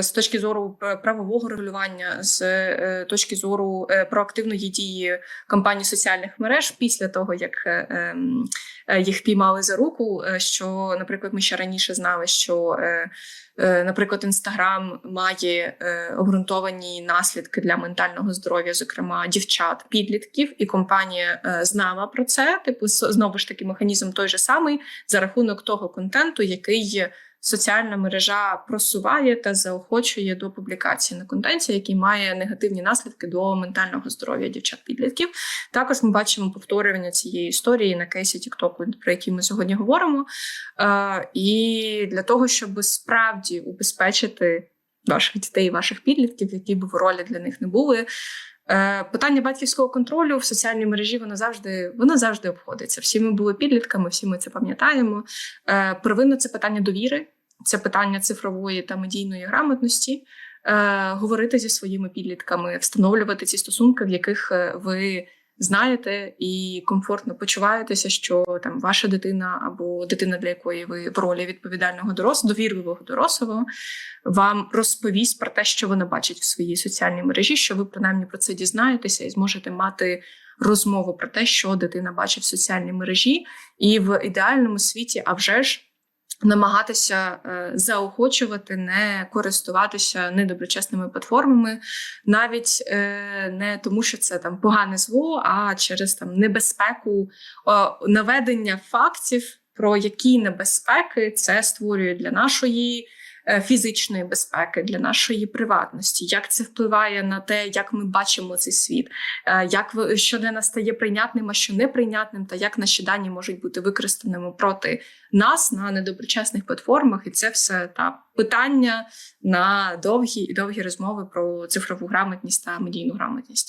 з точки зору правового регулювання, з е, точки зору е, проактивної дії компаній соціальних мереж після того, як е, ем, е, їх піймали за руку. е, Що, наприклад, ми ще раніше знали, що, е, е, наприклад, Інстаграм має е, обґрунтовані наслідки для ментального здоров'я, зокрема дівчат, підлітків, і компанія е, знала про це. Типу, знову ж таки, механізм той же самий за рахунок того контенту, який соціальна мережа просуває та заохочує до публікації на контенті, який має негативні наслідки до ментального здоров'я дівчат-підлітків. Також ми бачимо повторювання цієї історії на кейсі Тіктоку, про який ми сьогодні говоримо. Е, і для того, щоб справді убезпечити ваших дітей, ваших підлітків, які б ролі для них не були. Е, Питання батьківського контролю в соціальній мережі воно завжди воно завжди обходиться. Всі ми були підлітками, всі ми це пам'ятаємо. Е, Первинно це питання довіри, це питання цифрової та медійної грамотності. Е, Говорити зі своїми підлітками, встановлювати ці стосунки, в яких е, ви знаєте і комфортно почуваєтеся, що там ваша дитина або дитина, для якої ви в ролі відповідального дорослого, довірливого дорослого, вам розповість про те, що вона бачить в своїй соціальній мережі, що ви принаймні про це дізнаєтеся і зможете мати розмову про те, що дитина бачить в соціальній мережі, і в ідеальному світі, а вже ж. Намагатися е, заохочувати, не користуватися недоброчесними платформами, навіть е, не тому, що це там погане зло, а через там небезпеку е, наведення фактів, про які небезпеки це створює для нашої фізичної безпеки, для нашої приватності, як це впливає на те, як ми бачимо цей світ, е, як що для нас стає прийнятним, а що неприйнятним, та як наші дані можуть бути використаними проти нас на недоброчесних платформах, і це все та питання на довгі і довгі розмови про цифрову грамотність та медійну грамотність.